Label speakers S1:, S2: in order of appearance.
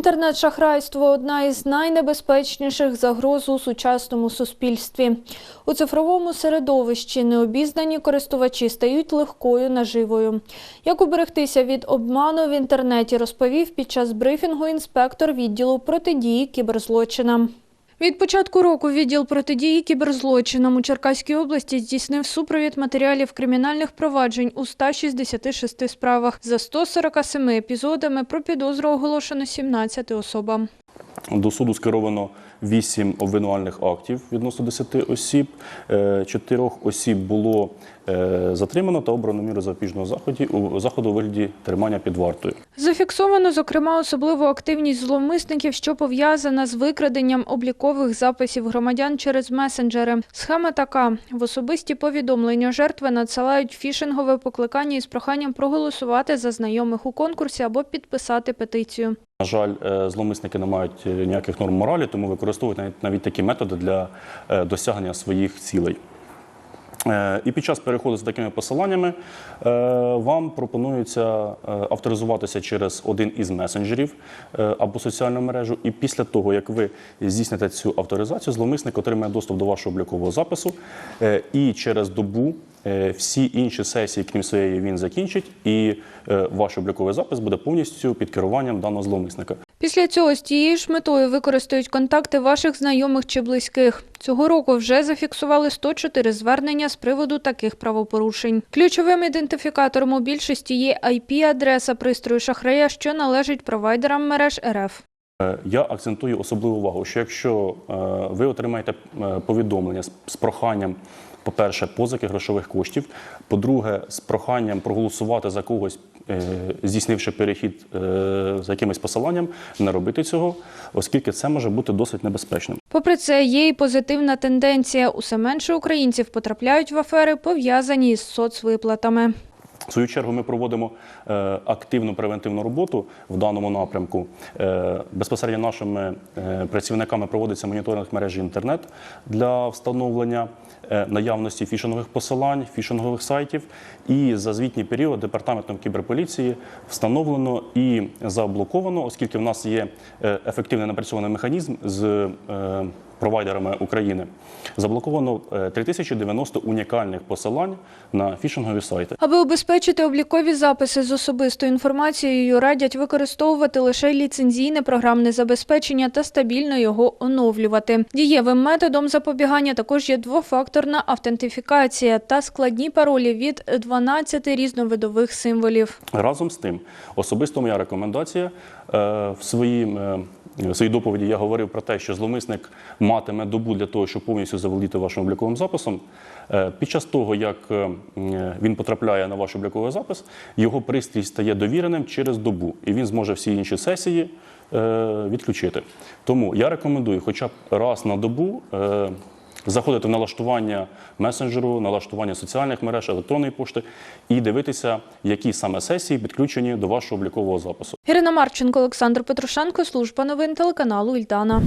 S1: Інтернет-шахрайство одна із найнебезпечніших загроз у сучасному суспільстві. У цифровому середовищі необізнані користувачі стають легкою наживою. Як уберегтися від обману в інтернеті, розповів під час брифінгу інспектор відділу протидії кіберзлочинам. Від початку року відділ протидії кіберзлочинам у Черкаській області здійснив супровід матеріалів кримінальних проваджень у 166 справах. За 147 епізодами про підозру оголошено 17 особам.
S2: До суду скеровано 8 обвинувальних актів відносно 10 осіб. Е, Чотирьох осіб було е, затримано та обрано міру запобіжного заході у заходу у вигляді тримання під вартою.
S1: Зафіксовано, зокрема, особливу активність зловмисників, що пов'язана з викраденням облікових записів громадян через месенджери. Схема така: в особисті повідомлення жертви надсилають фішингове покликання із проханням проголосувати за знайомих у конкурсі або підписати петицію.
S2: На жаль, е, зловмисники не мають е, ніяких норм моралі, тому використовують навіть, навіть такі методи для е, досягнення своїх цілей. Е, І під час переходу з такими посиланнями е, вам пропонується е, авторизуватися через один із месенджерів або соціальну мережу. І після того, як ви здійсните цю авторизацію, зловмисник отримає доступ до вашого облікового запису. І через добу всі інші сесії, крім своєї, він закінчить, і ваш обліковий запис буде повністю під керуванням даного зловмисника.
S1: Після цього з тією ж метою використають контакти ваших знайомих чи близьких. Цього року вже зафіксували 104 звернення з приводу таких правопорушень. Ключовим ідентифікатором у більшості є IP-адреса пристрою шахрая, що належить провайдерам мереж РФ.
S2: Е, Я акцентую особливу увагу, що якщо е, ви отримаєте е, повідомлення з- з проханням, по-перше, позики грошових коштів, по-друге, з проханням проголосувати за когось, е, здійснивши перехід з за якимось посиланням, не робити цього, оскільки це може бути досить небезпечним.
S1: Попри це, є і позитивна тенденція. Усе менше українців потрапляють в афери, пов'язані з соцвиплатами.
S2: В свою чергу ми проводимо е, активну превентивну роботу в даному напрямку. Е, безпосередньо нашими е, працівниками проводиться моніторинг мережі інтернет для встановлення наявності фішингових посилань, фішингових сайтів. І за звітній період департаментом кіберполіції встановлено і заблоковано, оскільки в нас є ефективний напрацьований механізм з провайдерами України. Заблоковано е, 3090 унікальних посилань на фішингові сайти.
S1: Аби убезпечити облікові записи з особистою інформацією, радять використовувати лише ліцензійне програмне забезпечення та стабільно його оновлювати. Дієвим методом запобігання також є двофакторна автентифікація та складні паролі від 12 різновидових символів.
S2: Разом з тим, особисто моя рекомендація е, в своїм. Е, В своїй доповіді я говорив про те, що зловмисник матиме добу для того, щоб повністю заволодіти вашим обліковим записом. Е, Під час того, як е, він потрапляє на ваш обліковий запис, його пристрій стає довіреним через добу, і він зможе всі інші сесії е, відключити. Тому я рекомендую, хоча б раз на добу. Заходити в налаштування месенджеру, налаштування соціальних мереж, електронної пошти і дивитися, які саме сесії підключені до вашого облікового запису.
S1: Ірина Марченко, Олександр Петрушенко, служба новин телеканалу Ільдана.